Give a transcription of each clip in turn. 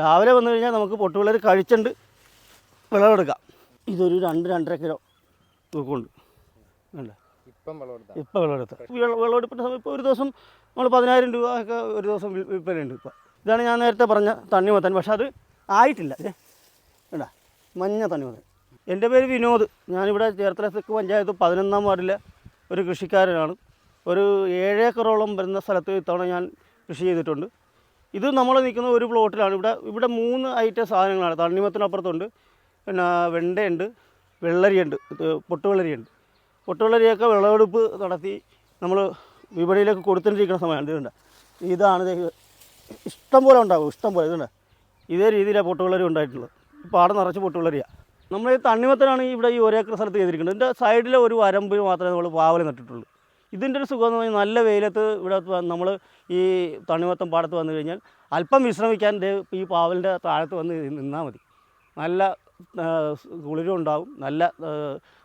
രാവിലെ വന്നു കഴിഞ്ഞാൽ നമുക്ക് പൊട്ടുപിള്ളേർ കഴിച്ചുണ്ട് വിളവെടുക്കാം ഇതൊരു രണ്ട് രണ്ടര കിലോ തൂക്കമുണ്ട് ഇപ്പം വിളവെടുത്ത. ഇപ്പം വിളവെടുപ്പിന്റെ സമയം ഇപ്പോൾ ഒരു ദിവസം നമ്മൾ പതിനായിരം രൂപ ഒക്കെ ഒരു ദിവസം വിൽപ്പനയുണ്ട് ഇപ്പോൾ ഇതാണ് ഞാൻ നേരത്തെ പറഞ്ഞ തണ്ണിമത്തൻ പക്ഷെ അത് ആയിട്ടില്ല. അല്ലേ വേണ്ട മഞ്ഞ തണ്ണിമത്തൻ എന്റെ പേര് വിനോദ്. ഞാനിവിടെ ചേർത്തല തെക്ക് പഞ്ചായത്ത് പതിനൊന്നാം വാർഡിലെ ഒരു കൃഷിക്കാരനാണ്. ഒരു ഏഴേക്കറോളം വരുന്ന സ്ഥലത്ത് ഇത്തവണ ഞാൻ കൃഷി ചെയ്തിട്ടുണ്ട്. ഇത് നമ്മൾ നിൽക്കുന്ന ഒരു പ്ലോട്ടിലാണ്. ഇവിടെ ഇവിടെ മൂന്ന് ഐറ്റം സാധനങ്ങളാണ്. തണ്ണിമത്തിനപ്പുറത്തുണ്ട് പിന്നെ വെണ്ടയുണ്ട് വെള്ളരിയുണ്ട് പൊട്ടുവെള്ളരിയുണ്ട്. പൊട്ടുവെള്ളരിയൊക്കെ വിളവെടുപ്പ് നടത്തി നമ്മൾ വിപണിയിലേക്ക് കൊടുത്തുകൊണ്ടിരിക്കുന്ന സമയമാണ്. ഇതുണ്ട്. ഇതാണ് ഇഷ്ടം പോലെ ഉണ്ടാകും ഇഷ്ടം പോലെ. ഇതുണ്ട്. ഇതേ രീതിയിലാണ് പൊട്ടുവെള്ളരി ഉണ്ടായിട്ടുള്ളത്. പാടം നിറച്ച് പൊട്ടുവെള്ളരിയാണ് നമ്മൾ ഈ തണ്ണിമത്തനാണ് ഇവിടെ ഈ ഒരേക്കർ സ്ഥലത്ത് ചെയ്തിരിക്കുന്നത്. ഇതിന്റെ സൈഡിലെ ഒരു വരമ്പിൽ മാത്രമേ നമ്മൾ പാവൽ നട്ടിട്ടുള്ളൂ. ഇതിന്റെ ഒരു സുഖം എന്ന് പറഞ്ഞാൽ നല്ല വെയിലത്ത് ഇവിടെ നമ്മൾ ഈ തണിമത്തം പാടത്ത് വന്നു കഴിഞ്ഞാൽ അല്പം വിശ്രമിക്കാൻ ഈ പാവലിന്റെ താഴത്ത് വന്ന് നിന്നാൽ മതി. നല്ല കുളിരും ഉണ്ടാവും നല്ല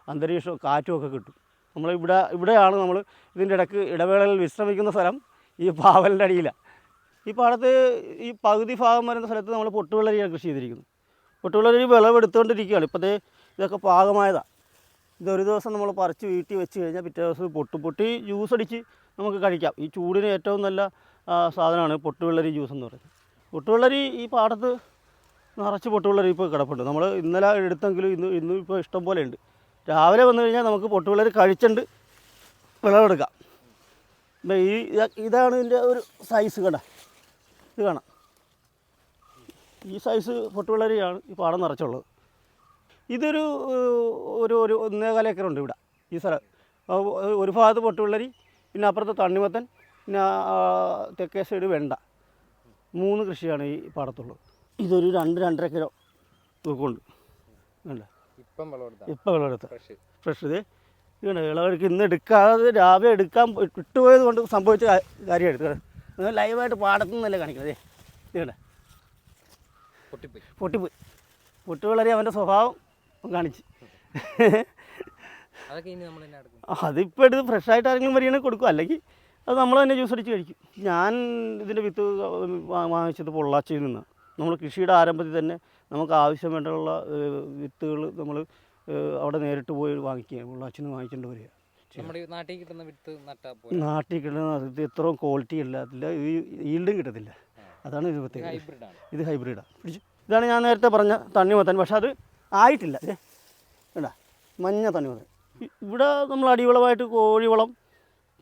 അന്തരീക്ഷവും കാറ്റും ഒക്കെ കിട്ടും. നമ്മൾ ഇവിടെ ഇവിടെയാണ് നമ്മൾ ഇതിന്റെ ഇടയ്ക്ക് ഇടവേളയിൽ വിശ്രമിക്കുന്ന സ്ഥലം ഈ പാവലിന്റെ അടിയിലാണ് ഈ പാടത്ത് ഈ പകുതി ഭാഗം വരുന്ന സ്ഥലത്ത് നമ്മൾ പൊട്ടുവെള്ളരിയാണ് കൃഷി ചെയ്തിരിക്കുന്നത്. പൊട്ടുവെള്ളരി വിളവെടുത്തുകൊണ്ടിരിക്കുകയാണ്. ഇപ്പോഴത്തെ ഇതൊക്കെ പാകമായതാണ് ഇതൊരു ദിവസം നമ്മൾ പറിച്ച് വീട്ടിൽ വെച്ച് കഴിഞ്ഞാൽ പിറ്റേ ദിവസം പൊട്ട്. പൊട്ടി ജ്യൂസ് അടിച്ച് നമുക്ക് കഴിക്കാം. ഈ ചൂടിന് ഏറ്റവും നല്ല സാധനമാണ് പൊട്ടുവെള്ളരി ജ്യൂസ് എന്ന് പറയുന്നത്. പൊട്ടുവെള്ളരി ഈ പാടത്ത് നിറച്ച് പൊട്ടുവെള്ളരി ഇപ്പോൾ കിടപ്പുണ്ട്. നമ്മൾ ഇന്നലെ എടുത്തെങ്കിലും ഇന്ന് ഇന്നും ഇപ്പോൾ ഇഷ്ടം പോലെ ഉണ്ട്. രാവിലെ വന്നു കഴിഞ്ഞാൽ നമുക്ക് പൊട്ടുവെള്ളരി കഴിച്ചുണ്ട് വിളവെടുക്കാം അപ്പം ഈ ഇത- ഇതാണ് ഇതിന്റെ ഒരു സൈസ് കണ്ട. ഇത് കാണാം. ഈ സൈസ് പൊട്ടുവെള്ളരിയാണ് ഈ പാടം നിറച്ചുള്ളത്. ഇതൊരു ഒരു ഒരു ഒന്നേകാല ഏക്കറുണ്ട് ഇവിടെ ഈ സ്ഥലം. ഒരു ഭാഗത്ത് പൊട്ടുള്ളരി പിന്നെ അപ്പുറത്ത് തണ്ണിമത്തൻ പിന്നെ തെക്കേ സൈഡ് വെണ്ട. മൂന്ന് കൃഷിയാണ് ഈ പാടത്തുള്ളത്. ഇതൊരു രണ്ട് രണ്ടര കിലോ തൂക്കമുണ്ട് വേണ്ട ഇപ്പം വിളവെടുത്ത ഫ്രഷ്. ഇത്. ഇതാണ് വിളവെടുക്ക് ഇന്ന് എടുക്കാതെ രാവിലെ എടുക്കാൻ ഇട്ടുപോയത് വിട്ടുപോയത് കൊണ്ട് സംഭവിച്ച കാര്യം എടുത്തു നിങ്ങൾ ലൈവായിട്ട് പാടത്തു നിന്നല്ലേ കാണിക്കുന്നത് ഇത്. കണ്ട? പൊട്ടിപ്പോയി. പൊട്ടിപ്പോയി. പൊട്ടി വളരെ അവന്റെ സ്വഭാവം കാണിച്ച്. അതിപ്പോ ഇനി നമ്മൾ ആയിട്ട് എടുത്ത് ആരെങ്കിലും വരികയാണെങ്കിൽ കൊടുക്കും. അല്ലെങ്കിൽ അത് നമ്മൾ തന്നെ ജ്യൂസ് അടിച്ച് കഴിക്കും. ഞാൻ ഇതിന്റെ വിത്ത് വാങ്ങിച്ചത് പൊള്ളാച്ചിയിൽ നിന്നാണ് നമ്മൾ കൃഷിയുടെ ആരംഭത്തിൽ തന്നെ നമുക്ക് ആവശ്യം വേണ്ടുള്ള വിത്തുകൾ നമ്മൾ അവിടെ നേരിട്ട് പോയി വാങ്ങിക്കുക. പൊള്ളാച്ചിൽ നിന്ന് വാങ്ങിക്കേണ്ടി വരിക. നാട്ടിൽ കിട്ടുന്ന വിത്ത് നാട്ടിൽ കിട്ടുന്ന ഇത് ഇത്രയും ക്വാളിറ്റി ഇല്ലാത്തില്ല ഈ ഈൽഡും കിട്ടത്തില്ല. അതാണ് ഇത് പ്രത്യേകത. ഇത് ഹൈബ്രിഡാണ് പിടിച്ചു. ഇതാണ് ഞാൻ നേരത്തെ പറഞ്ഞ തണ്ണിമത്തൻ. പക്ഷെ അത് ആയിട്ടില്ല. കേട്ടാ മഞ്ഞ വന്നത് ഇവിടെ നമ്മൾ അടിവളമായിട്ട് കോഴിവളം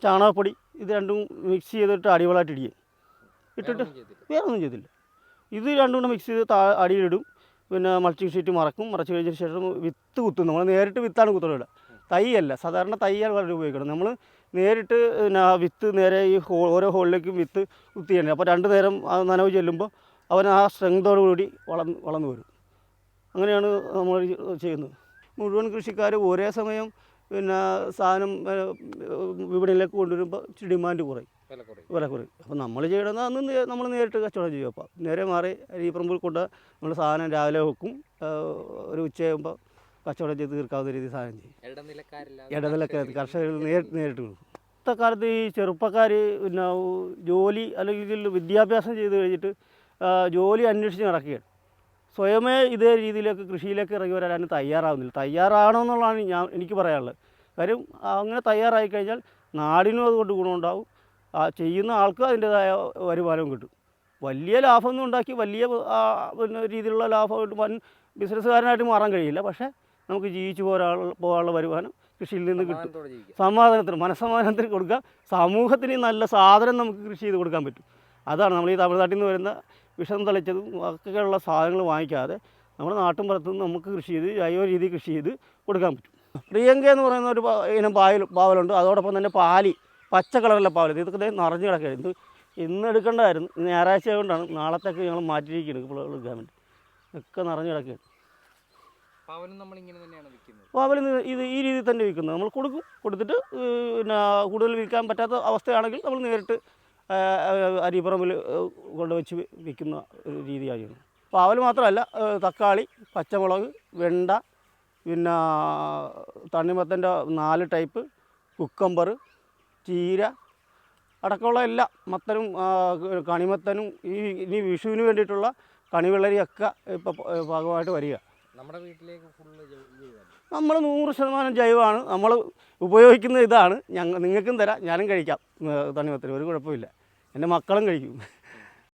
ചാണകപ്പൊടി ഇത് രണ്ടും മിക്സ് ചെയ്തിട്ട് അടിവളമായിട്ട് ഇടിയും ഇട്ടിട്ട്. വേറെ ഒന്നും ചെയ്തില്ല. ഇത് രണ്ടും കൂടെ മിക്സ് ചെയ്ത് താ അടിയിലിടും. പിന്നെ മൾച്ചിങ് ഷീറ്റ് മറക്കും. മറച്ച് കഴിഞ്ഞതിന് ശേഷം വിത്ത് കുത്തും. നമ്മൾ നേരിട്ട് വിത്താണ് കുത്തുന്നത് തൈയല്ല സാധാരണ തൈയാണ് വളരെ ഉപയോഗിക്കണം നമ്മൾ നേരിട്ട് പിന്നെ വിത്ത് നേരെ ഈ ഹോ ഓരോ ഹോളിലേക്കും വിത്ത് കുത്തിയാണ്. അപ്പോൾ രണ്ട് നേരം നനവ് ചെല്ലുമ്പോൾ അവൻ ആ സ്ട്രെങ്തോടുകൂടി വളർന്ന് വളർന്നു വരും. അങ്ങനെയാണ് നമ്മൾ ചെയ്യുന്നത്. മുഴുവൻ കൃഷിക്കാർ ഒരേ സമയം പിന്നെ സാധനം വിപണിയിലേക്ക് കൊണ്ടുവരുമ്പോൾ ഇച്ചിരി ഡിമാൻഡ് കുറയും. വില കുറയും. അപ്പോൾ നമ്മൾ ചെയ്യണമെന്ന് അന്ന് നമ്മൾ നേരിട്ട് കച്ചവടം ചെയ്യും. അപ്പോൾ നേരെ മാറി ഈ അരിപ്പറമ്പിൽ കൊണ്ട് നമ്മൾ സാധനം രാവിലെ വെക്കും ഒരു ഉച്ചയാകുമ്പോൾ കച്ചവടം ചെയ്ത് തീർക്കാവുന്ന രീതിയിൽ സാധനം ചെയ്യും. ഇടനിലക്കാർ കർഷകരിൽ നേരിട്ട് നേരിട്ട് കൊടുക്കും. ഇന്നത്തെ കാലത്ത് ഈ ചെറുപ്പക്കാർ പിന്നെ ജോലി അല്ലെങ്കിൽ വിദ്യാഭ്യാസം ചെയ്ത് കഴിഞ്ഞിട്ട് ജോലി അന്വേഷിച്ച് നടക്കുകയാണ്. സ്വയമേ ഇതേ രീതിയിലേക്ക് കൃഷിയിലേക്ക് ഇറങ്ങി വരാൻ തയ്യാറാവുന്നില്ല. തയ്യാറാണെന്നുള്ളതാണ് ഞാൻ എനിക്ക് പറയാനുള്ളത്. കാര്യം അങ്ങനെ തയ്യാറായി കഴിഞ്ഞാൽ നാടിനും അതുകൊണ്ട് ഗുണമുണ്ടാവും. ആ ചെയ്യുന്ന ആൾക്ക് അതിന്റെതായ വരുമാനവും കിട്ടും. വലിയ ലാഭമൊന്നും ഉണ്ടാക്കി വലിയ പിന്നെ രീതിയിലുള്ള ലാഭമായിട്ട് വൻ ബിസിനസ്സുകാരനായിട്ട് മാറാൻ കഴിയില്ല. പക്ഷേ നമുക്ക് ജീവിച്ചു പോരാ പോകാനുള്ള വരുമാനം കൃഷിയിൽ നിന്ന് കിട്ടും. സമാധാനത്തിന് മനസ്സമാധാനത്തിന് കൊടുക്കുക സമൂഹത്തിന് നല്ല സാധനം നമുക്ക് കൃഷി ചെയ്ത് കൊടുക്കാൻ പറ്റും. അതാണ് നമ്മൾ ഈ തമിഴ്നാട്ടിൽ നിന്ന് വരുന്ന വിഷം തളിച്ചതും ഒക്കെയുള്ള സാധനങ്ങൾ വാങ്ങിക്കാതെ നമ്മുടെ നാട്ടിൻ പുറത്തുനിന്ന് നമുക്ക് കൃഷി ചെയ്ത് ജൈവ രീതി കൃഷി ചെയ്ത് കൊടുക്കാൻ പറ്റും. പ്രിയങ്ക എന്ന് പറയുന്ന ഒരു ഇനം പായൽ പാവലുണ്ട്. അതോടൊപ്പം തന്നെ പാലി പച്ച കളറിലെ പാവൽ. ഇതൊക്കെ നിറഞ്ഞു കിടക്കുകയാണ്. ഇത് ഇന്ന് എടുക്കേണ്ടതായിരുന്നു. ഞായറാഴ്ച ആയതുകൊണ്ടാണ് നാളത്തേക്ക് ഞങ്ങൾ മാറ്റിയിരിക്കുന്നത് ഇപ്പോൾ എടുക്കാൻ വേണ്ടി. ഒക്കെ നിറഞ്ഞു കിടക്കുകയാണ്. പാവൽ ഇത് ഈ രീതിയിൽ തന്നെ വിൽക്കുന്നത്. നമ്മൾ കൊടുക്കും. കൊടുത്തിട്ട് പിന്നെ കൂടുതൽ വിൽക്കാൻ പറ്റാത്ത അവസ്ഥയാണെങ്കിൽ നമ്മൾ നേരിട്ട് അരിപ്പറമ്പിൽ കൊണ്ട് കൊണ്ടുവച്ച് വിൽക്കുന്ന ഒരു രീതിയാണ് പാവൽ മാത്രമല്ല തക്കാളി പച്ചമുളക് വെണ്ട പിന്നെ തണ്ണിമത്തന്റെ നാല് ടൈപ്പ് കുക്കമ്പർ ചീര അടക്കമുള്ള എല്ലാ മത്തനും കണിമത്തനും ഈ ഇനി വിഷുവിന് വേണ്ടിയിട്ടുള്ള കണിവെള്ളരിയൊക്കെ ഇപ്പോൾ ഭാഗമായിട്ട് വരിക. നമ്മുടെ വീട്ടിലേക്ക് ഫുള്ള് നമ്മൾ നൂറ് ശതമാനം ജൈവമാണ്. നമ്മൾ ഉപയോഗിക്കുന്ന ഇതാണ്. ഞങ്ങൾ നിങ്ങൾക്കും തരാം. ഞാനും കഴിക്കാം തണ്ണിമത്തന്. ഒരു കുഴപ്പമില്ല. എന്റെ മക്കളും കഴിക്കും.